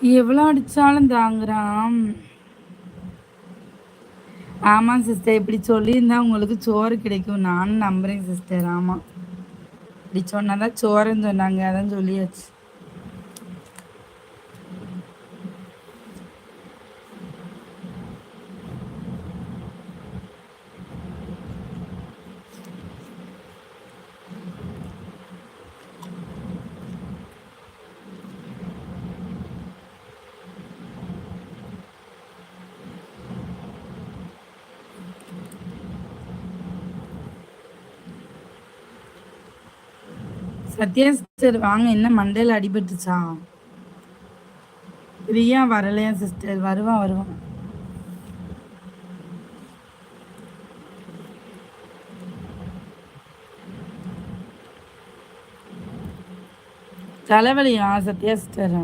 எவ்வளோ அடித்தாலும் தாங்குறான் ஆமாம் சிஸ்டர் இப்படி சொல்லியிருந்தா உங்களுக்கு சோறு கிடைக்கும். நானும் நம்புகிறேன் சிஸ்டர் ஆமாம். இப்படி சொன்னால் தான் சோறுன்னு சொன்னாங்க. அதான் சொல்லியாச்சு. சத்யா சிஸ்டர் வாங்க என்ன மண்டையில் அடிபட்டுச்சா? ரியா வரலையா சிஸ்டர் வருவான் வருவான் தலைவலியா சத்யா சிஸ்டர்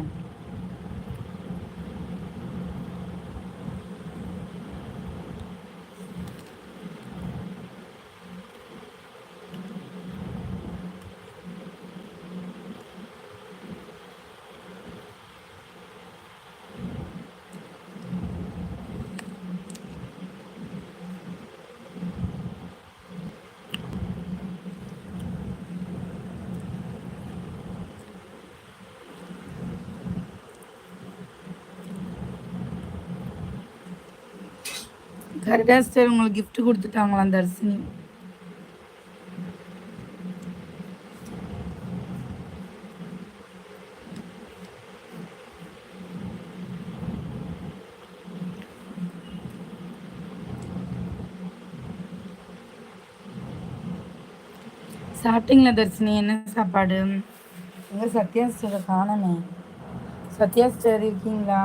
கரெக்டாக சிஸ்டர் உங்களுக்கு கிஃப்ட் கொடுத்துட்டாங்களாம் தர்சினி. சாப்பிட்டீங்களா தர்சினி? என்ன சாப்பாடு? எங்கே சத்யா சிஸ்டரை காணமே. சத்யா சிஸ்டர் இருக்கீங்களா?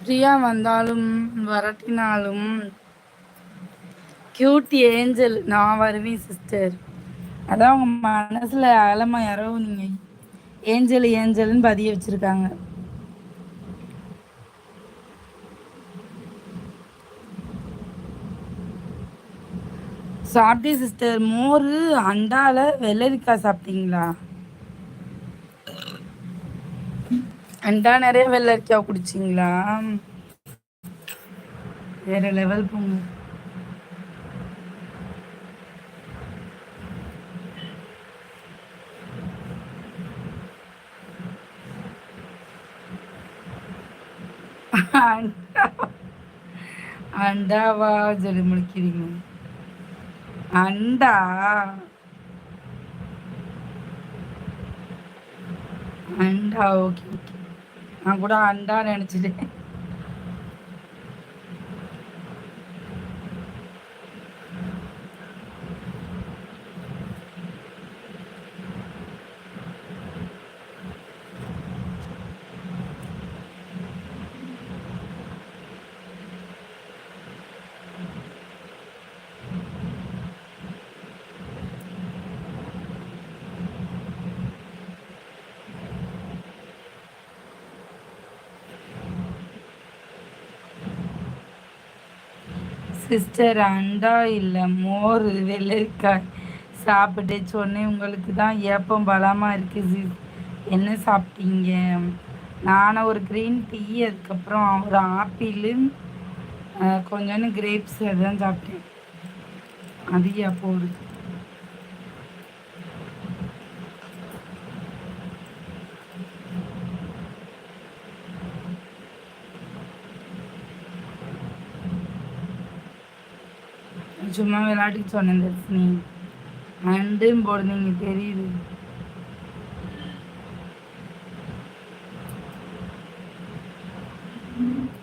பிரியா வந்தாலும் வரட்டினாலும் கியூட் ஏஞ்சல் நான் வருவேன் சிஸ்டர் அதான் உங்க மனசுல அலமா யாரோ நீங்க ஏஞ்சல் ஏஞ்சல்னு பதிய வச்சிருக்காங்க. சாப்பிட்டே சிஸ்டர் மோர் அண்டால வெள்ளரிக்காய் சாப்பிட்டீங்களா? அண்டா நிறைய வெள்ளரிக்காய் குடிச்சிங்களா? வேற லெவல் போங்க. அண்டாவா சொல்லி முடிக்கிறீங்க. அண்டா. அண்டா ஓகே ஓகே நான் கூட அண்டா சிஸ்டர் அண்டா இல்லை மோர் வெள்ளரிக்காய் சாப்பிட்டு சொன்னேன். உங்களுக்கு தான் ஏப்பம் பலமாக இருக்குது சிஸ் என்ன சாப்பிட்டீங்க? நானும் ஒரு க்ரீன் டீ அதுக்கப்புறம் ஒரு ஆப்பிள் கொஞ்சோண்டு கிரேப்ஸ் அதுதான் சாப்பிட்டேன். அதிகா போகுது சும்மா விளையாட்டுக்கு சொன்னேன் தர்ஷினி அண்டும் போடுதீங்க தெரியுது Mm-hmm.